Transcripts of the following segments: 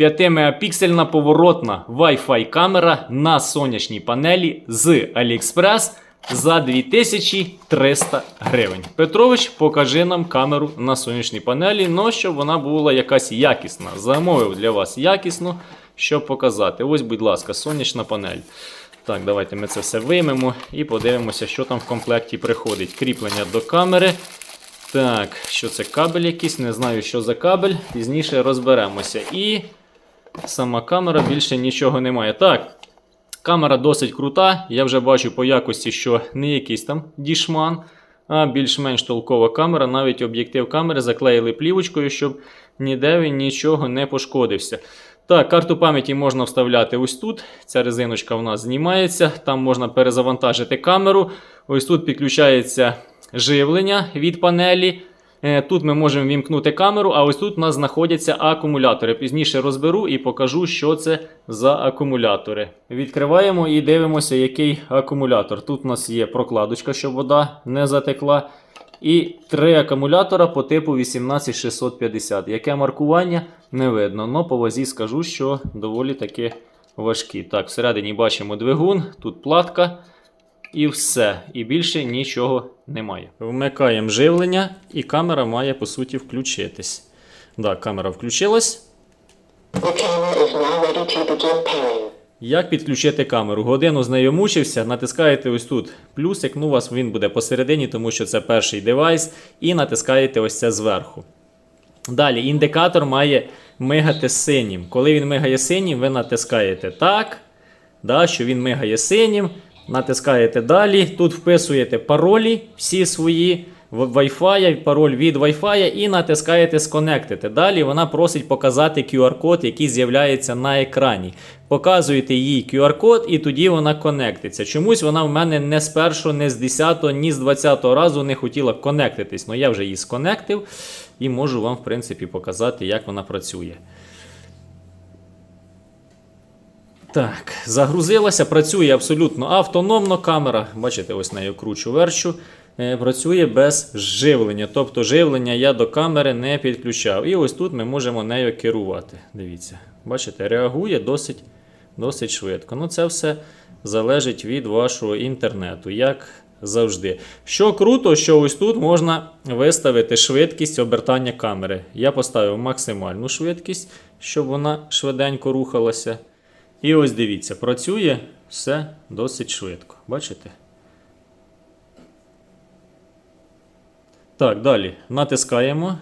5-мегапіксельна поворотна Wi-Fi камера на сонячній панелі з AliExpress за 2300 гривень. Петрович, покажи нам камеру на сонячній панелі, но щоб вона була якась якісна. Замовив для вас якісну, щоб показати. Ось, будь ласка, сонячна панель. Так, давайте ми це все виймемо і подивимося, що там в комплекті приходить. Кріплення до камери. Так, що це кабель якийсь, не знаю, що за кабель. Пізніше розберемося. І сама камера більше нічого немає. Так, камера досить крута. Я вже бачу по якості, що не якийсь там дішман, а більш-менш толкова камера. Навіть об'єктив камери заклеїли плівочкою, щоб ніде він нічого не пошкодився. Так, карту пам'яті можна вставляти ось тут. Ця резиночка у нас знімається. Там можна перезавантажити камеру. Ось тут підключається живлення від панелі. Е, Тут ми можемо вімкнути камеру, а ось тут у нас знаходяться акумулятори. Пізніше розберу і покажу, що це за акумулятори. Відкриваємо і дивимося, який акумулятор. Тут у нас є прокладочка, щоб вода не затекла. І три акумулятора по типу 18650. Яке маркування не видно, але по вазі скажу, що доволі таки важкі. Так, всередині бачимо двигун, тут платка. І все. І більше нічого немає. Вмикаємо живлення, і камера має по суті включитись. Так, камера включилась. Як підключити камеру? Годину з нею мучився, натискаєте ось тут плюсик, ну у вас він буде посередині, тому що це перший девайс, і натискаєте ось це зверху. Далі, індикатор має мигати синім. Коли він мигає синім, ви натискаєте так, да, що він мигає синім, натискаєте далі. Тут вписуєте паролі всі свої Wi-Fi, пароль від Wi-Fi і натискаєте сконектити. Далі вона просить показати QR-код, який з'являється на екрані. Показуєте їй QR-код, і тоді вона конектиться. Чомусь вона в мене не з першого, не з 10, ні з 20 разу не хотіла конектитись. Ну я вже її сконектив і можу вам, в принципі, показати, як вона працює. Так, загрузилася, працює абсолютно автономно камера. Бачите, ось нею кручу верчу. Е, Працює без живлення. Тобто живлення я до камери не підключав. І ось тут ми можемо нею керувати. Дивіться, бачите, реагує досить, досить швидко. Ну, це все залежить від вашого інтернету, як завжди. Що круто, що ось тут можна виставити швидкість обертання камери. Я поставив максимальну швидкість, щоб вона швиденько рухалася. І ось дивіться, працює все досить швидко. Бачите? Так, далі. Натискаємо.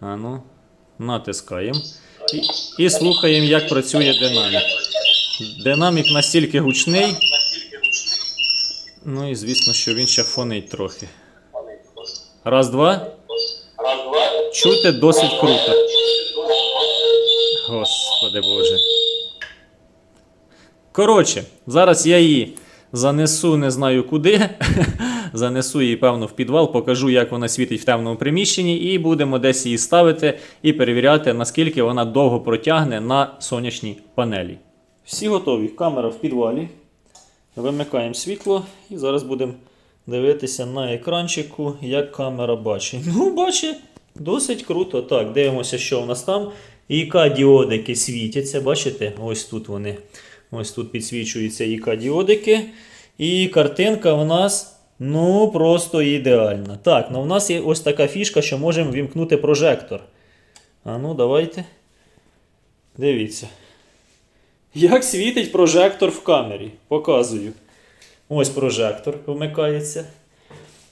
Ану, натискаємо. І, і слухаємо, як працює динамік. Динамік настільки гучний. Ну і звісно, що він ще фонить трохи. Раз, два. Чути досить круто. Господи Боже. Коротше, зараз я її занесу не знаю куди. занесу її, певно, в підвал, покажу, як вона світить в темному приміщенні, і будемо десь її ставити і перевіряти, наскільки вона довго протягне на сонячній панелі. Всі готові. Камера в підвалі. Вимикаємо світло і зараз будемо дивитися на екранчику, як камера бачить. Ну, бачить, досить круто. Так, дивимося, що в нас там. ік діодики світяться, бачите? Ось тут вони. Ось тут підсвічуються ік діодики. І картинка в нас ну просто ідеальна. Так, ну в нас є ось така фішка, що можемо вімкнути прожектор. А ну, давайте. Дивіться. Як світить прожектор в камері? Показую. Ось прожектор вмикається.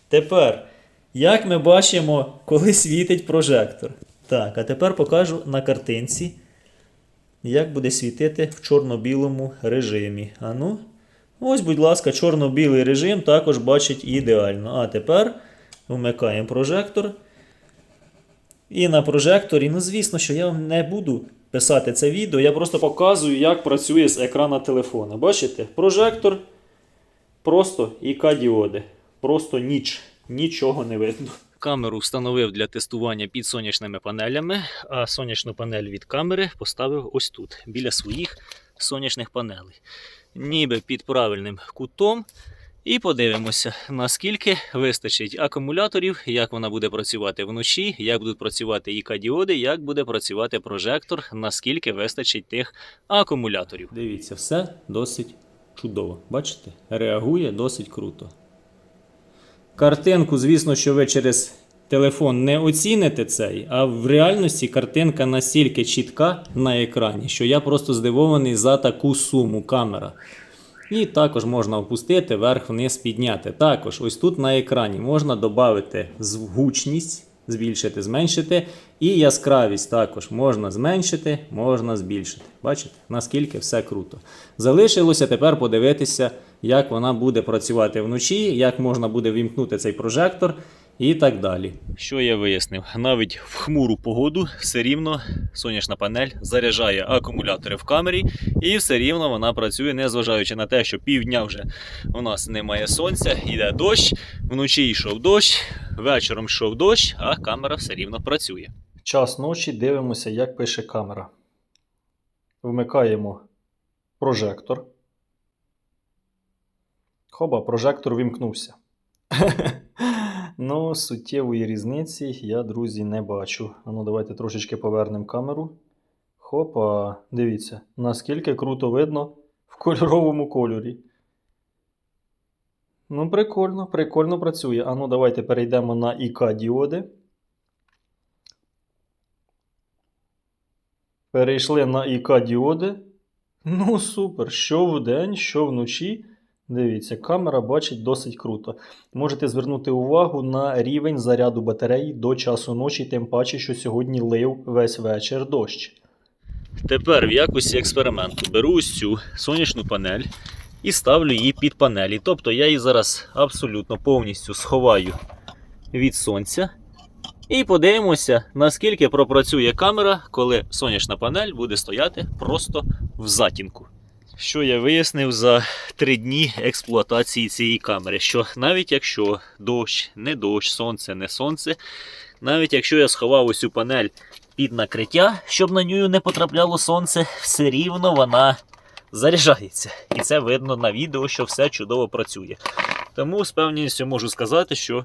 Тепер, як ми бачимо, коли світить прожектор. Так, а тепер покажу на картинці, як буде світити в чорно-білому режимі. А ну, ось, будь ласка, чорно-білий режим також бачить ідеально. А тепер вмикаємо прожектор. І на прожекторі, ну звісно, що я вам не буду писати це відео, я просто показую, як працює з екрана телефона. Бачите? Прожектор, просто ік діоди. Просто ніч. Нічого не видно. Камеру встановив для тестування під сонячними панелями, а сонячну панель від камери поставив ось тут, біля своїх сонячних панелей. Ніби під правильним кутом. І подивимося, наскільки вистачить акумуляторів, як вона буде працювати вночі, як будуть працювати ІК-діоди, як буде працювати прожектор, наскільки вистачить тих акумуляторів. Дивіться, все досить чудово. Бачите? Реагує досить круто. Картинку, звісно, що ви через телефон не оціните цей, а в реальності картинка настільки чітка на екрані, що я просто здивований за таку суму камера. І також можна опустити вверх-вниз підняти. Також ось тут на екрані можна додати гучність, збільшити, зменшити. І яскравість також можна зменшити, можна збільшити. Бачите, наскільки все круто. Залишилося тепер подивитися, як вона буде працювати вночі, як можна буде вімкнути цей прожектор і так далі. Що я вияснив? Навіть в хмуру погоду все рівно сонячна панель заряджає акумулятори в камері, і все рівно вона працює, незважаючи на те, що півдня вже у нас немає сонця, йде дощ, вночі йшов дощ, вечором йшов дощ, а камера все рівно працює. Час ночі дивимося, як пише камера. Вмикаємо прожектор. Хоба, прожектор вімкнувся. Ну, суттєвої різниці я, друзі, не бачу. А ну, давайте трошечки повернемо камеру. Хопа, дивіться, наскільки круто видно в кольоровому кольорі. Ну, прикольно, прикольно працює. А ну, давайте перейдемо на ІК-діоди. Перейшли на ІК-діоди. Ну, супер. Що вдень, що вночі. Дивіться, камера бачить досить круто. Можете звернути увагу на рівень заряду батареї до часу ночі, тим паче, що сьогодні лив весь вечір дощ. Тепер в якості експерименту беру ось цю сонячну панель і ставлю її під панелі. Тобто я її зараз абсолютно повністю сховаю від сонця. І подивимося, наскільки пропрацює камера, коли сонячна панель буде стояти просто в затінку. Що я вияснив за три дні експлуатації цієї камери, що навіть якщо дощ, не дощ, сонце, не сонце, навіть якщо я сховав ось панель під накриття, щоб на нього не потрапляло сонце, все рівно вона заряджається. І це видно на відео, що все чудово працює. Тому з певністю можу сказати, що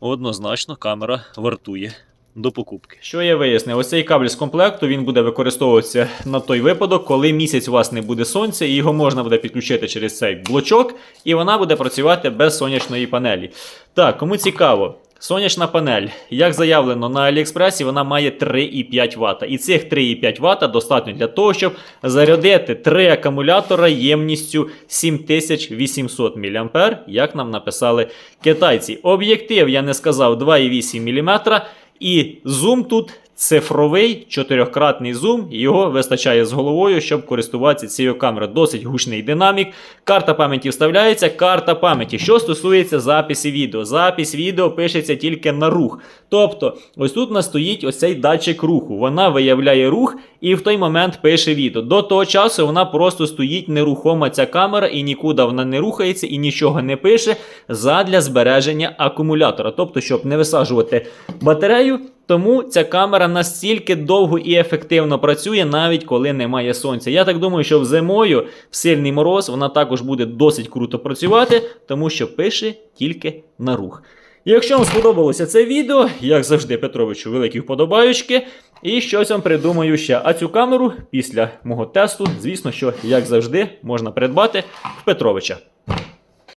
однозначно камера вартує до покупки. Що я вияснив? Ось цей кабель з комплекту він буде використовуватися на той випадок, коли місяць у вас не буде сонця, і його можна буде підключити через цей блочок, і вона буде працювати без сонячної панелі. Так, кому цікаво. Сонячна панель, як заявлено на Аліекспресі, вона має 3,5 Вт. І цих 3,5 Вт достатньо для того, щоб зарядити три акумулятора ємністю 7800 мА, як нам написали китайці. Об'єктив, я не сказав, 2,8 мм. І зум тут цифровий чотирьохкратний зум. Його вистачає з головою, щоб користуватися цією камерою. Досить гучний динамік. Карта пам'яті вставляється. Карта пам'яті. Що стосується записі відео, запис відео пишеться тільки на рух. Тобто, ось тут у нас стоїть ось цей датчик руху. Вона виявляє рух і в той момент пише відео. До того часу вона просто стоїть нерухома ця камера, і нікуди вона не рухається і нічого не пише задля збереження акумулятора. Тобто, щоб не висаджувати батарею. Тому ця камера настільки довго і ефективно працює, навіть коли немає сонця. Я так думаю, що зимою в сильний мороз вона також буде досить круто працювати, тому що пише тільки на рух. Якщо вам сподобалося це відео, як завжди, Петровичу, великі вподобаючки. І щось вам придумаю ще. А цю камеру після мого тесту, звісно, що як завжди можна придбати в Петровича.